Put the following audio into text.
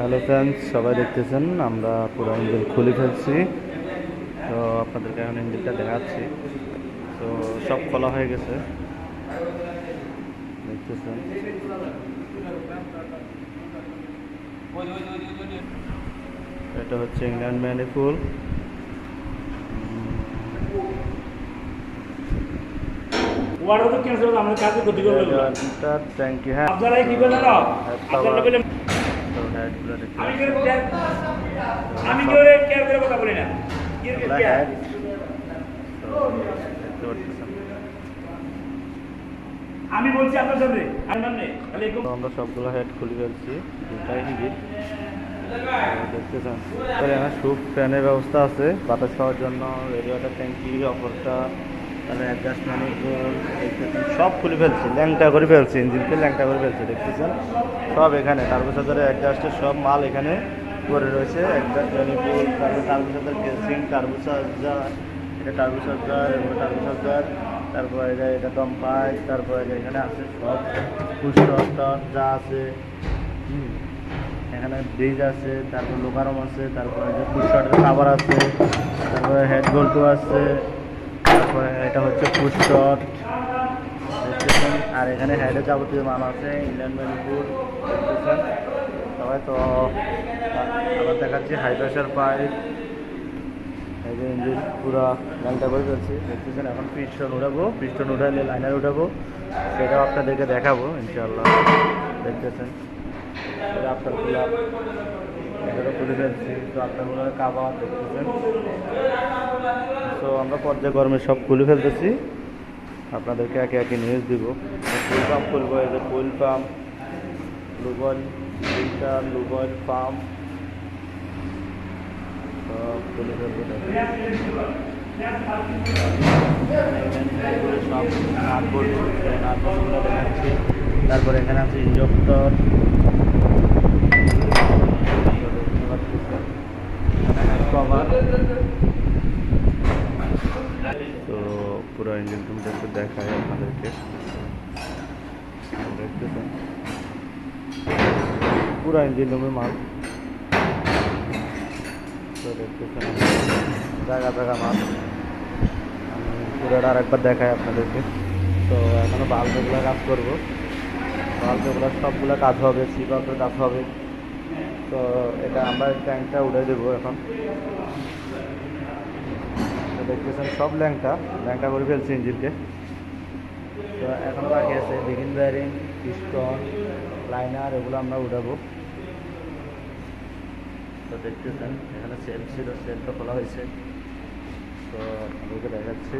Hello friends সবাই দেখতেছেন? আমরা পুরো ইঞ্জিন খুলে ফেলছি। তো আপনাদেরকে এখন ইঞ্জিনটা দেখাচ্ছি। তো সব খোলা হয়ে গেছে। দেখতেছেন? এটা হচ্ছে ইংল্যান্ড ম্যানিফুল ওয়াটার তো ক্যান্সেল আমরা কাজে ক্ষতি করব এগুলো। ট্যাঙ্কি হ্যাঁ। আপনারাই কি বললেন? না? আপনারা বললেন, দেখতে আমি করে কথা বলি না। আমি বলছি আপনার সামনে আমার সবগুলো হেড খুলে ফেলছি দুটাই হিট দেখতেছেন সুপ ফ্যানের ব্যবস্থা আছে। বাতাস খাওয়ার জন্য রেডিওটার ট্যাঙ্কি অপরটা ম্যানিফোল দেখতেছেন সব খুলে ফেলছি, ল্যাংটা করে ফেলছি ইঞ্জিনকে, ল্যাংটা করে ফেলছি, দেখতেছেন? সব এখানে টার্বোসাদারের অ্যাডজাস্টের সব মাল এখানে করে রয়েছে। তারপরে টার্বোসাজার তারপরে এটা এটা দম তারপরে এখানে আছে সব পুষ্টন যা আছে। হুম। এখানে ব্রিজ আছে, তারপর লোকারম আছে, তারপরে কাভার আছে, তারপরে হেড আছে। তারপরে এটা হচ্ছে পুষ্টট আর এখানে হেডে যাবতীয় মাল আছে ইন্ডিয়ান দেখতেছেন? সবাই তো আবার দেখাচ্ছি হাই প্রেশার পাইপ এই যে ইঞ্জিন, পুরো ল্যাংটা করে ফেলছি। দেখতেছেন, এখন পিস্টন উঠাবো। পিস্টন উঠালে লাইনার উঠাবো। সেটাও আপনাদেরকে দেখাবো ইনশাল্লাহ দেখতেছেন? এটা আপনার খোলা খুলে ফেলছি তো কাবার দেখতেছেন। তো আমরা পর্যায়ক্রমে সব খুলে ফেলতেছি। আপনাদেরকে একে একে নিউজ দিব। ফুল পাম্প খুলবো, এই যে ফুল পাম্প লুবল ফিল্টার লুবল পাম্প সব খুলে ফেলব। সব নাট বোল্ট তারপরে এখানে আছে ইঞ্জেক্টর কভার তো পুরো ইঞ্জিন রুমটা একটু দেখায় আপনাদেরকে। পুরো ইঞ্জিন রুমের মাল। তো দেখতেছেন জায়গা জায়গা মাল। আমি পুরোটা আরেকবার দেখাই আপনাদেরকে। তো এখনও বাল্বগুলো কাজ করব। বাল্বগুলো সবগুলো কাজ হবে সিবাপের কাজ হবে। তো এটা আমরা ট্যাঙ্কটা উঠে দেবো এখন। তো দেখতেছেন সব ল্যাংটা ল্যাংটা করে ফেলছি ইঞ্জিনকে। তো এখন বাকি আছে বিগিন ব্যারিং পিস্টন লাইনার এগুলো আমরা উঠাবো তো দেখতেছেন এখানে সেল ছিল সেলটা খোলা হয়েছে। তো আপনাদেরকে দেখাচ্ছি।